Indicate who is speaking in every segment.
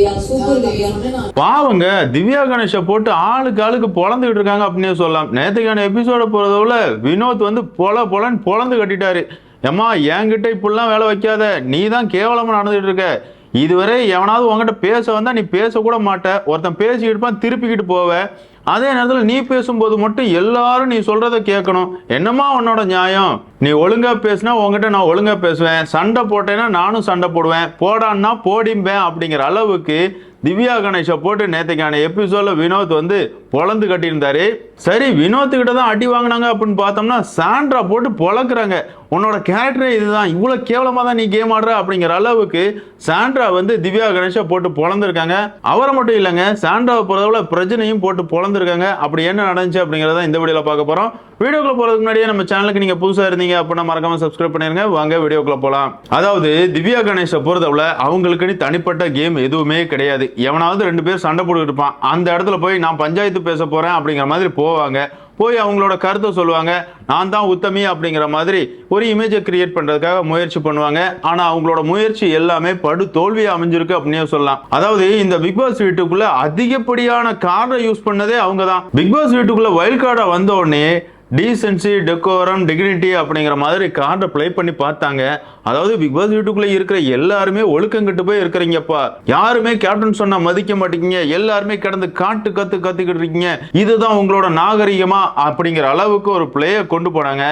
Speaker 1: Divya super Divya.
Speaker 2: பாவங்க திவ்யா கணேஷை போட்டு ஆளுக்கு ஆளுக்கு பொழந்துகிட்டு இருக்காங்க அப்படின்னே சொல்லலாம். நேற்றுக்கான எபிசோட போகிறதவுல வினோத் வந்து பொல பொலன்னு பொழந்து கட்டிட்டாரு. ஏம்மா என்கிட்ட இப்படிலாம் வேலை வைக்காத. நீ தான் கேவலமாக நடந்துகிட்டு இருக்க. இதுவரை எவனாவது உங்ககிட்ட பேச வந்தால் நீ பேசக்கூட மாட்ட. ஒருத்தன் பேசிக்கிட்டு இருப்பான் திருப்பிக்கிட்டு போவ. அதே நேரத்தில் நீ பேசும்போது மட்டும் எல்லாரும் நீ சொல்கிறத கேட்கணும் என்னம்மா உன்னோட நியாயம்? நீ ஒழுங்காக பேசினா உங்ககிட்ட நான் ஒழுங்காக பேசுவேன். சண்டை போட்டேன்னா நானும் சண்டை போடுவேன். போடான்னா போடிம்பேன் அப்படிங்கிற அளவுக்கு திவ்யா கணேஷை போட்டு நேற்றுக்கான எபிசோடில் வினோத் வந்து பொழந்து கட்டியிருந்தாரு. சரி வினோத்துக்கிட்ட தான் அடி வாங்கினாங்க அப்படின்னு பார்த்தோம்னா சாண்ட்ரா போட்டு பொழக்கிறாங்க. உன்னோட கேரக்டரே இதுதான். இவ்வளோ கேவலமாக தான் நீ கேம் ஆடுற அப்படிங்கிற அளவுக்கு சாண்ட்ரா வந்து திவ்யா கணேஷா போட்டு பொழந்திருக்காங்க. அவரை மட்டும் இல்லைங்க சாண்ட்ராவை பொறுத்தவரை பிரச்சனையும் போட்டு பொழந்திருக்காங்க. அப்படி என்ன நடந்துச்சு அப்படிங்கிறத இந்த வீடியோவில் பார்க்க போகிறோம் வீடியோக்குள்ள போகிறதுக்கு முன்னாடியே நம்ம சேனலுக்கு நீங்கள் புதுசாக இருந்தீங்க அப்படின்னா மறக்காமல் சப்ஸ்கிரைப் பண்ணிருங்க. வாங்க வீடியோக்குள்ள போகலாம் அதாவது திவ்யா கணேஷை பொறுத்தவரை அவங்களுக்குன்னு தனிப்பட்ட கேம் எதுவுமே கிடையாது. எவனாவது ரெண்டு பேர் சண்டை போட்டுக்கிட்டு இருப்பான். அந்த இடத்துல போய் நான் பஞ்சாயத்து பேச போகிறேன் அப்படிங்கிற மாதிரி போவாங்க. போய் அவங்களோட கருத்தை சொல்லுவாங்க. நான் தான் உத்தமி அப்படிங்கிற மாதிரி ஒரு இமேஜை கிரியேட் பண்ணுறதுக்காக முயற்சி பண்ணுவாங்க. ஆனால் அவங்களோட முயற்சி எல்லாமே படு தோல்வி அமைஞ்சிருக்கு அப்படின்னே சொல்லலாம். அதாவது இந்த பிக் பாஸ் அதிகப்படியான கார்டை யூஸ் பண்ணதே அவங்க தான் பிக் பாஸ் வயல் வைல்ட் கார்டை வந்த உடனே டீசென்சி டெக்கோரம் டிக்னிட்டி அப்படிங்கிற மாதிரி கார்டை ப்ளே பண்ணி பார்த்தாங்க. அதாவது பிக் பாஸ் வீட்டுக்குள்ளே இருக்கிற எல்லாருமே ஒழுக்கங்கிட்டு போய் இருக்கிறீங்கப்பா. யாருமே கேப்டன் சொன்னா மதிக்க மாட்டேங்க. எல்லாருமே கிடந்து காட்டு கத்து கத்துக்கிட்டு இருக்கீங்க. இதுதான் உங்களோட நாகரிகமா அப்படிங்கிற அளவுக்கு ஒரு பிளேயை கொண்டு போனாங்க.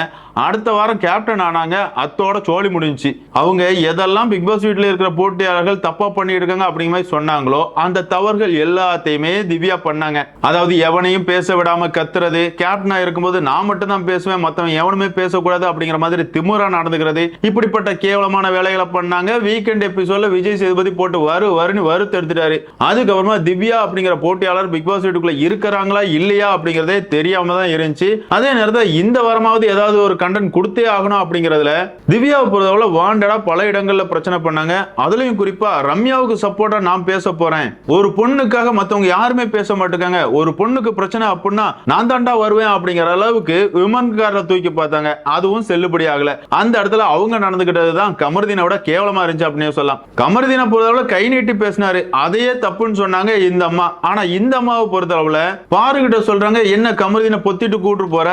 Speaker 2: அடுத்த வாரம் கேப்டன் ஆனாங்க. அத்தோட சோழி முடிஞ்சிச்சு. அவங்க எதெல்லாம் பிக் பாஸ் வீட்டில் இருக்கிற போட்டியாளர்கள் தப்பா பண்ணிட்டு இருக்காங்க அப்படிங்கிற மாதிரி சொன்னாங்களோ அந்த தவறுகள் எல்லாத்தையுமே திவ்யா பண்ணாங்க. அதாவது எவனையும் பேச விடாம கத்துறது கேப்டனா இருக்கும்போது நான் மட்டும் தான் பேசுவேன் மற்றவன் எவனுமே பேசக்கூடாது அப்படிங்கிற மாதிரி திமுறா நடந்துக்கிறது. இப்படிப்பட்ட கேவலமான வேலைகளை பண்ணாங்க. வீக்கெண்ட் எபிசோட்ல விஜய் சேதுபதி போட்டு வரு வருன்னு வறுத்து எடுத்துட்டாரு. அதுக்கப்புறமா திவ்யா அப்படிங்கிற போட்டியாளர் பிக் பாஸ் வீட்டுக்குள்ள இருக்கிறாங்களா இல்லையா அப்படிங்கறதே தெரியாம தான் இருந்துச்சு. அதே நேரத்தில் இந்த வாரமாவது ஏதாவது ஒரு கண்டென்ட் கொடுத்தே ஆகணும் அப்படிங்கிறதுல திவ்யாவை பொறுத்தவரை வாண்டடா பல இடங்கள்ல பிரச்சனை பண்ணாங்க. அதுலயும் குறிப்பா ரம்யாவுக்கு சப்போர்ட்டா நான் பேச போறேன். ஒரு பொண்ணுக்காக மத்தவங்க யாருமே பேச மாட்டேங்க ஒரு பொண்ணுக்கு பிரச்சனை அப்படின்னா நான் தாண்டா வருவேன் அப்படிங்கிற அளவுக்கு விமன்காரரை தூக்கி பார்த்தாங்க. அதுவும் செல்லுபடி ஆகல. அந்த இடத்துல அவங்க நடந்துகிட்டது தான் கமர்தீனை விட கேவலமா இருந்துச்சு அப்படின்னு சொல்லலாம். கமர்தீனை பொறுத்தளவுல கை நீட்டி பேசினாரு. அதையே தப்புன்னு சொன்னாங்க இந்த அம்மா. ஆனா இந்த அம்மாவை பொறுத்தளவுல பாருகிட்ட சொல்றாங்க என்ன கமர்தீனை பொத்திட்டு கூட்டு போற?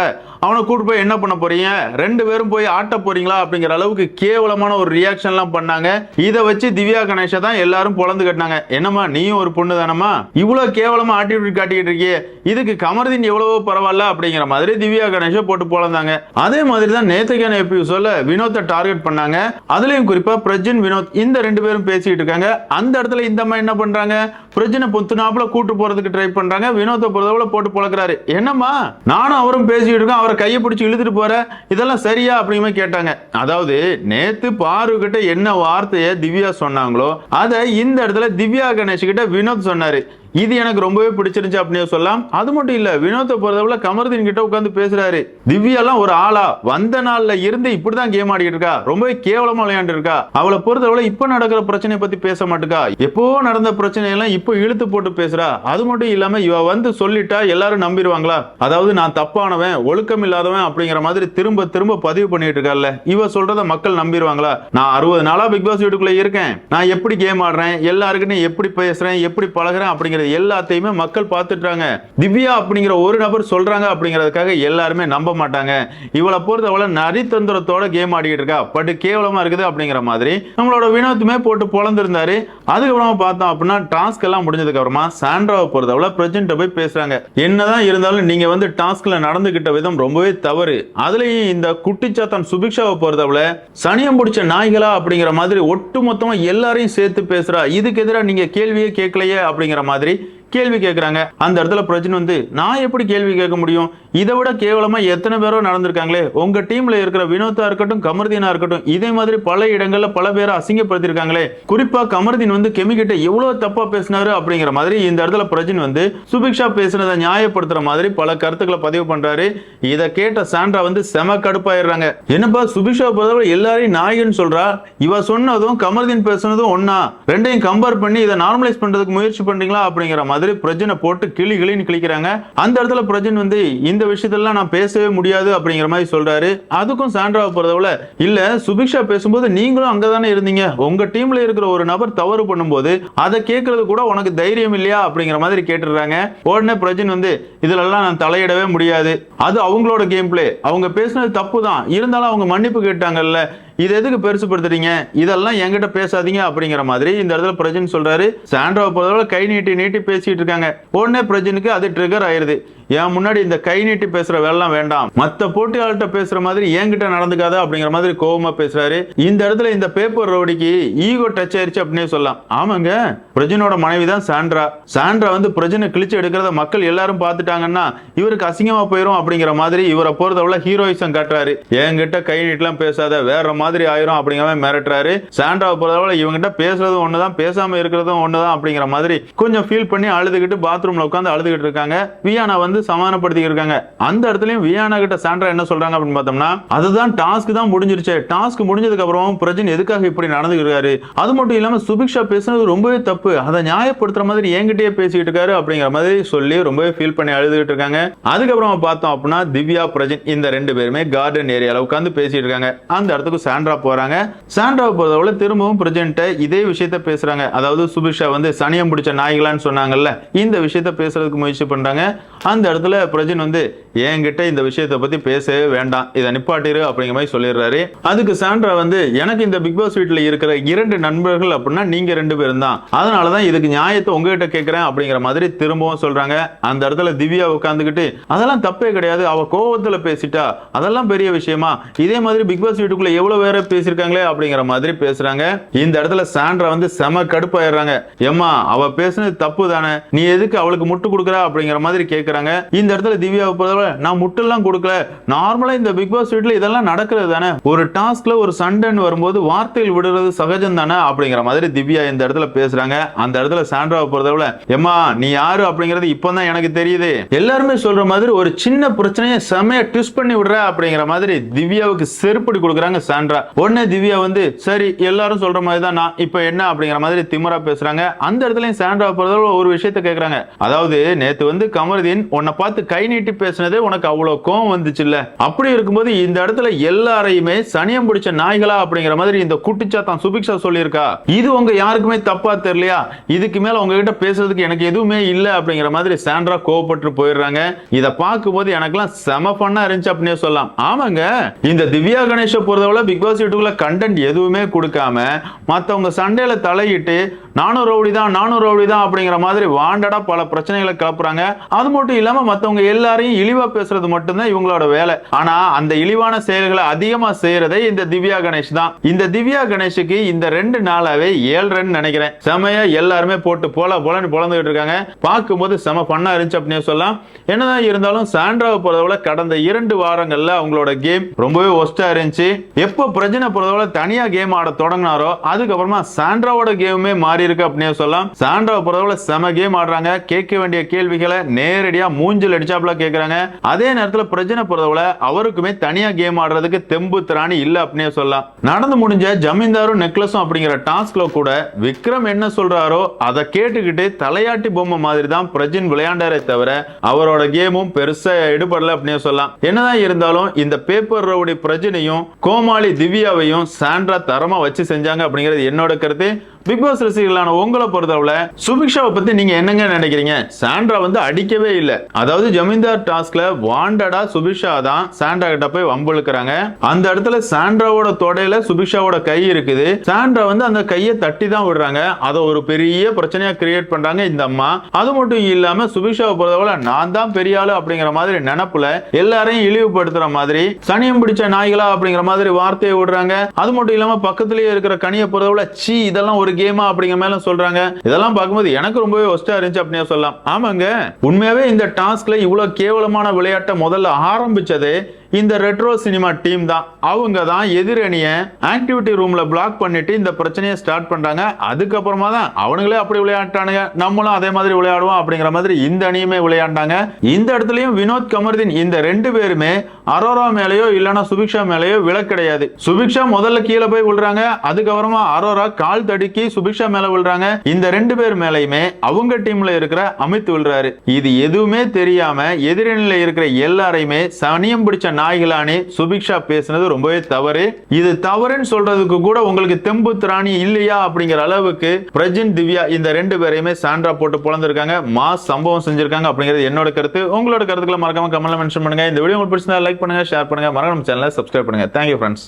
Speaker 2: அவனை கூட்டு போய் என்ன பண்ண போறீங்க? ரெண்டு பேரும் போய் ஆட்ட போறீங்களா? அப்படிங்கிற அளவுக்கு கேவலமான ஒரு ரியாக்ஷன்லாம் பண்ணாங்க. இதை வச்சு திவ்யா கணேஷை தான் எல்லாரும் பொழந்து கட்டினாங்க. என்னம்மா நீயும் ஒரு பொண்ணு தானம்மா? இவ்வளவு கேவலமா ஆட்டிடியூட் காட்டிக்கிட்டு இருக்கியே. இதுக்கு கமர்தீன் எவ்வளவோ பரவாயில்ல அப்படிங்கிற மாதிரி திவ்யா கணேஷை போட்டு போலந்தாங்க. அதே மாதிரி தான் நேத்திக்கான எபிசோட்ல வினோத்தை டார்கெட் பண்ணாங்க. அதுலயும் குறிப்பா பிரஜின் வினோத் இந்த ரெண்டு பேரும் பேசிட்டு இருக்காங்க. அந்த இடத்துல இந்த அம்மா என்ன பண்றாங்க? பிரஜினை பொத்துனாப்புல கூட்டு போறதுக்கு ட்ரை பண்றாங்க. வினோத்தை பொறுத்தவரை போட்டு பழக்கிறாரு. என்னம்மா? நானும் அவரும் பேசிக்கிட்டு இருக்கோம். அவரை கையை பிடிச்சி இழுத்துட்டு போற. இதெல்லாம் சரியா அப்படிங்கிற கேட்டாங்க. அதாவது நேத்து பாரு கிட்ட என்ன வார்த்தையை திவ்யா சொன்னாங்களோ அதை இந்த இடத்துல திவ்யா கணேஷ் கிட்ட வினோத் சொன்னாரு. இது எனக்கு ரொம்பவே பிடிச்சிருந்துச்சு அப்படின்னு சொல்லலாம். அது மட்டும் இல்ல வினோத்தை பொறுத்தவரை கமர்தீன் கிட்ட உட்காந்து பேசுறாரு. திவ்யாலாம் ஒரு ஆளா வந்த நாள்ல இருந்து இப்படிதான் கேம் ஆடிக்கிட்டு இருக்கா. ரொம்பவே கேவலமா விளையாண்டு இருக்கா. அவளை பொறுத்தவரை இப்ப நடக்கிற பிரச்சனையை பத்தி பேச மாட்டுக்கா? எப்போ நடந்த பிரச்சனை எல்லாம் இப்போ இழுத்து போட்டு பேசுறா. அது மட்டும் இல்லாம இவ வந்து சொல்லிட்டா எல்லாரும் நம்பிடுவாங்களா? அதாவது நான் தப்பானவன் ஒழுக்கம் இல்லாதவன் அப்படிங்கிற மாதிரி திரும்ப திரும்ப பதிவு பண்ணிட்டு இருக்கால இவ சொல்றத மக்கள் நம்பிடுவாங்களா? நான் அறுபது நாளா பிக் பாஸ் வீட்டுக்குள்ள இருக்கேன். நான் எப்படி கேம் ஆடுறேன்? எல்லாருக்கிட்டையும் எப்படி பேசுறேன்? எப்படி பழகுறேன்? அப்படிங்கிறது எல்லாத்தையுமே மக்கள் பார்த்துட்டாங்க திவ்யா அப்படிங்கிற ஒரு நபர் சொல்றாங்க அப்படிங்கிறதுக்காக எல்லாருமே நம்ப மாட்டாங்க. இவளை பொறுத்தவளை நரித்தந்திரத்தோட கேம் ஆடிக்கிட்டு இருக்கா. பட் கேவலமா இருக்குது அப்படிங்கிற மாதிரி நம்மளோட வினோத்துமே போட்டு பொழந்திருந்தாரு. அதுக்கப்புறமா பார்த்தோம் அப்படின்னா டாஸ்க் எல்லாம் முடிஞ்சதுக்கு அப்புறமா சாண்ட்ராவை பொறுத்தவரை பிரசிடண்ட்டை போய் பேசுறாங்க. என்னதான் இருந்தாலும் நீங்க வந்து டாஸ்க்ல நடந்துகிட்ட விதம் ரொம்பவே தவறு. அதுலயும் இந்த குட்டிச்சாத்தான் சுபிக்ஷாவை பொறுத்தவரை சனியம் பிடிச்ச நாய்களா அப்படிங்கிற மாதிரி ஒட்டு மொத்தமா எல்லாரையும் சேர்த்து பேசுறா. இதுக்கு எதிராக நீங்க கேள்வியே கேட்கலையே அப்படிங்கிற மாதிரி கேள்வி கேட்குறாங்க அந்த இடத்துல பிரச்சனை வந்து நான் எப்படி கேள்வி கேட்க முடியும்? இதை விட கேவலமா எத்தனை பேரோ நடந்திருக்காங்களே. உங்க டீம்ல இருக்கிற வினோதா இருக்கட்டும் கமர்தீனா இருக்கட்டும் இதே மாதிரி பல இடங்கள்ல பல பேரை அசிங்கப்படுத்திருக்காங்களே குறிப்பா கமர்தீன் வந்து கெமிக்கிட்ட எவ்வளவு தப்பா பேசினாரு அப்படிங்கிற மாதிரி இந்த இடத்துல பிரஜின் வந்து சுபிக்ஷா பேசுனதை நியாயப்படுத்துற மாதிரி பல கருத்துக்களை பதிவு பண்றாரு. இதை கேட்ட சாண்ட்ரா வந்து செம கடுப்பாயிடுறாங்க. என்னப்பா சுபிக்ஷா பொறுத்தவரை எல்லாரையும் நாயகன் சொல்றா? இவ சொன்னதும் கமர்தீன் பேசுனதும் ஒன்னா ரெண்டையும் கம்பேர் பண்ணி இதை நார்மலைஸ் பண்றதுக்கு முயற்சி பண்றீங்களா அப்படிங்கிற மாதிரி மாதிரி பிரஜனை போட்டு கிளி கிளின்னு கிளிக்கிறாங்க அந்த இடத்துல பிரஜன் வந்து இந்த விஷயத்தெல்லாம் நான் பேசவே முடியாது அப்படிங்கிற மாதிரி சொல்றாரு. அதுக்கும் சாண்ட்ராவை பொறுத்தவரை இல்ல சுபிக்ஷா பேசும்போது நீங்களும் அங்கதானே இருந்தீங்க. உங்க டீம்ல இருக்கிற ஒரு நபர் தவறு பண்ணும்போது அதை கேட்கறது கூட உனக்கு தைரியம் இல்லையா அப்படிங்கிற மாதிரி கேட்டுடுறாங்க. உடனே பிரஜன் வந்து இதுலெல்லாம் நான் தலையிடவே முடியாது. அது அவங்களோட கேம் பிளே அவங்க பேசினது தப்பு தான் இருந்தாலும் அவங்க மன்னிப்பு கேட்டாங்கல்ல. இது எதுக்கு பெருசுப்படுத்துறீங்க? இதெல்லாம் என்கிட்ட பேசாதீங்க அப்படிங்கிற மாதிரி இந்த இடத்துல பிரஜன் சொல்றாரு. சாண்ட்ராவை பொறுத்தவரை கை நீட்டி நீட்டி பேசிட்டு இருக்காங்க. உடனே பிரஜனுக்கு அது ட்ரிகர் ஆயிருது. என் முன்னாடி இந்த கை நீட்டி பேசுற வேலைலாம் வேண்டாம். மத்த போட்டியாளர்கிட்ட பேசுற மாதிரி என்கிட்ட நடந்துக்காத அப்படிங்கிற மாதிரி கோபமா பேசுறாரு. இந்த இடத்துல இந்த பேப்பர் ரவுடிக்கு ஈகோ டச் ஆயிருச்சு அப்படின்னே சொல்லலாம். ஆமாங்க பிரஜனோட மனைவி தான் சாண்ட்ரா. சாண்ட்ரா வந்து பிரஜனை கிழிச்சு எடுக்கிறத மக்கள் எல்லாரும் பார்த்துட்டாங்கன்னா இவருக்கு அசிங்கமா போயிடும் அப்படிங்கிற மாதிரி இவரை பொறுத்தவரை ஹீரோயிசம் காட்டுறாரு. என்கிட்ட கை நீட்டலாம் பேசாத வேற மாதிரி ஆயிரும் அப்படிங்கிற மாதிரி மிரட்டுறாரு. சாண்ட்ராவை பொறுத்தவரை இவங்கிட்ட பேசுறதும் ஒண்ணுதான் பேசாம இருக்கிறதும் ஒண்ணுதான் அப்படிங்கிற மாதிரி கொஞ்சம் ஃபீல் பண்ணி அழுதுகிட்டு பாத்ரூம்ல உட்காந்து அழுதுகிட்டு இருக்காங்க. வியானா வந்து வந்து சமாதானப்படுத்தி இருக்காங்க. அந்த இடத்துலயும் வியானா கிட்ட சாண்ட்ரா என்ன சொல்றாங்க அப்படின்னு பார்த்தோம்னா அதுதான் டாஸ்க் தான் முடிஞ்சிருச்சு. டாஸ்க் முடிஞ்சதுக்கு அப்புறம் பிரஜன் எதுக்காக இப்படி நடந்துக்கிறாரு அது மட்டும் இல்லாம சுபிக்ஷா பேசுனது ரொம்பவே தப்பு. அதை நியாயப்படுத்துற மாதிரி என்கிட்டயே பேசிக்கிட்டு இருக்காரு அப்படிங்கிற மாதிரி சொல்லி ரொம்பவே ஃபீல் பண்ணி அழுதுகிட்டு இருக்காங்க. அதுக்கப்புறம் பார்த்தோம் அப்படின்னா திவ்யா பிரஜன் இந்த ரெண்டு பேருமே கார்டன் ஏரியால உட்காந்து பேசிட்டு இருக்காங்க. அந்த இடத்துக்கு சாண்ட்ரா போறாங்க. சாண்ட்ரா போறதோட திரும்பவும் பிரஜன்ட்ட இதே விஷயத்த பேசுறாங்க. அதாவது சுபிக்ஷா வந்து சனியம் பிடிச்ச நாய்களான்னு சொன்னாங்கல்ல இந்த விஷயத்த பேசுறதுக்கு முயற்சி பண்றாங்க. அந்த இடத்துல பிரஜன் வந்து என்கிட்ட இந்த விஷயத்தை பத்தி பேசவே வேண்டாம். இதை நிப்பாட்டிரு அப்படிங்கிற மாதிரி சொல்லிடுறாரு. அதுக்கு சாண்ட்ரா வந்து எனக்கு இந்த பிக் பாஸ் வீட்டில் இருக்கிற இரண்டு நண்பர்கள் அப்படின்னா நீங்க ரெண்டு பேரும் தான். அதனாலதான் இதுக்கு நியாயத்தை உங்ககிட்ட கேட்கிறேன் அப்படிங்கிற மாதிரி திரும்பவும் சொல்றாங்க. அந்த இடத்துல திவ்யா உட்காந்துக்கிட்டு அதெல்லாம் தப்பே கிடையாது. அவ கோபத்தில் பேசிட்டா அதெல்லாம் பெரிய விஷயமா? இதே மாதிரி பிக் பாஸ் வீட்டுக்குள்ள எவ்வளவு பேர பேசியிருக்காங்களே? அப்படிங்கிற மாதிரி பேசுறாங்க. இந்த இடத்துல சாண்ட்ரா வந்து செம கடுப்பாயிடுறாங்க. ஏம்மா அவ பேசுனது தப்பு தானே? நீ எதுக்கு அவளுக்கு முட்டு கொடுக்குற? அப்படிங்கிற மாதிரி கேட்குறாங்க இந்த இடத்துல திவ்யாவை நான் முட்டெல்லாம் கொடுக்கல. நார்மலா இந்த பிக் பாஸ் வீட்டில் இதெல்லாம் நடக்கிறது தானே? ஒரு டாஸ்க்ல ஒரு சண்டன் வரும்போது வார்த்தைகள் விடுறது சகஜம் தானே? அப்படிங்கிற மாதிரி திவ்யா இந்த இடத்துல பேசுறாங்க. அந்த இடத்துல சாண்ட்ராவை பொறுத்தவரை ஏம்மா நீ யாரு? அப்படிங்கிறது இப்போதான் எனக்கு தெரியுது. எல்லாருமே சொல்ற மாதிரி ஒரு சின்ன பிரச்சனையை செமையா ட்விஸ்ட் பண்ணி விடுற அப்படிங்கிற மாதிரி திவ்யாவுக்கு செருப்படி கொடுக்குறாங்க சாண்ட்ரா. உடனே திவ்யா வந்து சரி எல்லாரும் சொல்ற மாதிரி தான் நான் இப்போ என்ன? அப்படிங்கிற மாதிரி திமரா பேசுறாங்க. அந்த இடத்துலயும் சாண்ட்ரா பொறுத்தவரை ஒரு விஷயத்த கேட்கறாங்க அதாவது நேத்து வந்து கமருதீன் உன்னை பார்த்து கை நீட்டி பேசினதே உனக்கு அவ்வளோ கோவம் வந்துச்சுல்ல? அப்படி இருக்கும்போது இந்த இடத்துல எல்லாரையுமே சனியம் பிடிச்ச நாய்களா அப்படிங்கிற மாதிரி இந்த குட்டிச்சாத்தான் சுபிக்ஷா சொல்லியிருக்கா. இது உங்க யாருக்குமே தப்பா தெரியலையா? இதுக்கு மேல உங்ககிட்ட பேசுறதுக்கு எனக்கு எதுவுமே இல்லை அப்படிங்கிற மாதிரி சாண்ட்ரா கோவப்பட்டு போயிடுறாங்க. இதை பார்க்கும்போது எனக்குலாம் செம பண்ணா இருந்துச்சு அப்படின்னே சொல்லலாம். ஆமாங்க இந்த திவ்யா கணேஷை பொறுத்தவரை பிக் பாஸ் வீட்டுக்குள்ள கண்டென்ட் எதுவுமே கொடுக்காம மற்றவங்க சண்டையில தலையிட்டு நானும் ரவுடி தான் நானும் ரவுடி தான் அப்படிங்கிற மாதிரி வாண்டடா பல பிரச்சனைகளை கிளப்புறாங்க. அது மட்டும் இல்லாம மற்றவங்க எல்லாரையும் இழிவா பேசுறது மட்டும்தான் இவங்களோட வேலை. ஆனா அந்த இழிவான செயல்களை அதிகமா செய்யறதே இந்த திவ்யா கணேஷ் தான். இந்த திவ்யா கணேஷுக்கு இந்த ரெண்டு நாளாவே ஏழ்ரைன்னு நினைக்கிறேன். செமையா எல்லாருமே போட்டு போல போலன்னு பொழந்துகிட்டு இருக்காங்க. பார்க்கும்போது செம பண்ணா இருந்துச்சு அப்படின்னு சொல்லலாம். என்னதான் இருந்தாலும் சாண்ட்ராவை பொறுத்தவரை கடந்த இரண்டு வாரங்கள்ல அவங்களோட கேம் ரொம்பவே ஒஸ்டா இருந்துச்சு. எப்போ பிரச்சனை பொறுத்தவரை தனியா கேம் ஆட தொடங்கினாரோ அதுக்கப்புறமா சாண்ட்ராவோட கேமுமே மாறி இருக்கு அப்படின்னு சொல்லலாம். சாண்ட்ராவை பொறுத்தவரை செம கேம் ஆடுறாங்க. கேட்க வேண்டிய கேள்விகளை நேரடியா மூஞ்சில் அடிச்சாப்ல கேட்கறாங்க அதே நேரத்துல பிரச்சனை பொறுத்தவரை அவருக்குமே தனியா கேம் ஆடுறதுக்கு தெம்பு திராணி இல்ல அப்படின்னே சொல்லலாம். நடந்து முடிஞ்ச ஜமீன்தாரும் நெக்லஸும் அப்படிங்கிற டாஸ்க்ல கூட விக்ரம் என்ன சொல்றாரோ அதை கேட்டுக்கிட்டு தலையாட்டி பொம்மை மாதிரி தான் பிரஜின் விளையாண்டாரே தவிர அவரோட கேமும் பெருசா எடுபடல அப்படின்னே சொல்லலாம். என்னதான் இருந்தாலும் இந்த பேப்பர் ரவுடி பிரஜனையும் கோமாளி திவ்யாவையும் சாண்ட்ரா தரமா வச்சு செஞ்சாங்க அப்படிங்கிறது என்னோட கருத்து. பிக் பாஸ் ரசிகர்களான உங்களை பொறுத்தளவுல சுபிக்ஷாவை பத்தி நீங்க என்னங்க நினைக்கிறீங்க? சாண்ட்ரா வந்து அடிக்கவே இல்லை. அதாவது ஜமீன்தார் டாஸ்க்ல வாண்டடா சுபிக்ஷா தான் சாண்ட்ரா கிட்ட போய் வம்புழுக்கிறாங்க. அந்த இடத்துல சாண்ட்ராவோட தொடையில சுபிக்ஷாவோட கை இருக்குது. சாண்ட்ரா வந்து அந்த கையை தட்டி தான் விடுறாங்க. அதை ஒரு பெரிய பிரச்சனையா கிரியேட் பண்றாங்க இந்த அம்மா. அது மட்டும் இல்லாம சுபிக்ஷாவை பொறுத்தவரை நான் தான் பெரிய ஆளு அப்படிங்கிற மாதிரி நினப்புல எல்லாரையும் இழிவுபடுத்துற மாதிரி சனியம் பிடிச்ச நாய்களா அப்படிங்கிற மாதிரி வார்த்தையை விடுறாங்க. அது மட்டும் இல்லாம பக்கத்துலயே இருக்கிற கனியை பொறுத்தவரை சீ இதெல்லாம் ஒரு கேமா அப்படிங்கிற மேல சொல்றாங்க. இதெல்லாம் பார்க்கும்போது எனக்கு ரொம்பவே ஒஸ்டா இருந்துச்சு அப்படின்னு சொல்லலாம். ஆமாங்க. உண்மையாவே இந்த டாஸ்க்ல இவ்வளவு கேவலமான விளையாட்டை முதல்ல ஆரம்பிச்சதே இந்த ரெட்ரோ சினிமா டீம் தான். அவங்க தான் எதிரணியை ஆக்டிவிட்டி ரூம்ல பிளாக் பண்ணிட்டு இந்த பிரச்சனையை ஸ்டார்ட் பண்றாங்க. அதுக்கப்புறமா தான் அவனுங்களே அப்படி விளையாட்டானுங்க. நம்மளும் அதே மாதிரி விளையாடுவோம் அப்படிங்கிற மாதிரி இந்த அணியுமே விளையாண்டாங்க. இந்த இடத்துலயும் வினோத் கமர்தீன் இந்த ரெண்டு பேருமே அரோரா மேலேயோ இல்லைனா சுபிக்ஷா மேலேயோ விலை கிடையாது. சுபிக்ஷா முதல்ல கீழே போய் விழுறாங்க. அதுக்கப்புறமா அரோரா கால் தடுக்கி சுபிக்ஷா மேல விழுறாங்க. இந்த ரெண்டு பேர் மேலையுமே அவங்க டீம்ல இருக்கிற அமித் விழுறாரு. இது எதுவுமே தெரியாம எதிரணியில இருக்கிற எல்லாரையுமே சனியம் பிடிச்ச நாய்களானே சுபிக்ஷா பேசுனது ரொம்பவே தவறு. இது தவறுன்னு சொல்றதுக்கு கூட உங்களுக்கு தெம்பு திராணி இல்லையா அப்படிங்கிற அளவுக்கு பிரஜின் திவ்யா இந்த ரெண்டு பேரையுமே சாண்ட்ரா போட்டு பிறந்திருக்காங்க மாஸ் சம்பவம் செஞ்சிருக்காங்க அப்படிங்கிறது என்னோட கருத்து. உங்களோட கருத்துக்களை மறக்காம கமெண்ட்ல மென்ஷன் பண்ணுங்க. இந்த வீடியோ உங்களுக்கு பிடிச்சிருந்தா லைக் பண்ணுங்க ஷேர் பண்ணுங்க. மறக்காம சேனலை சப்ஸ்கிரைப் பண்ணுங்க. Thank you friends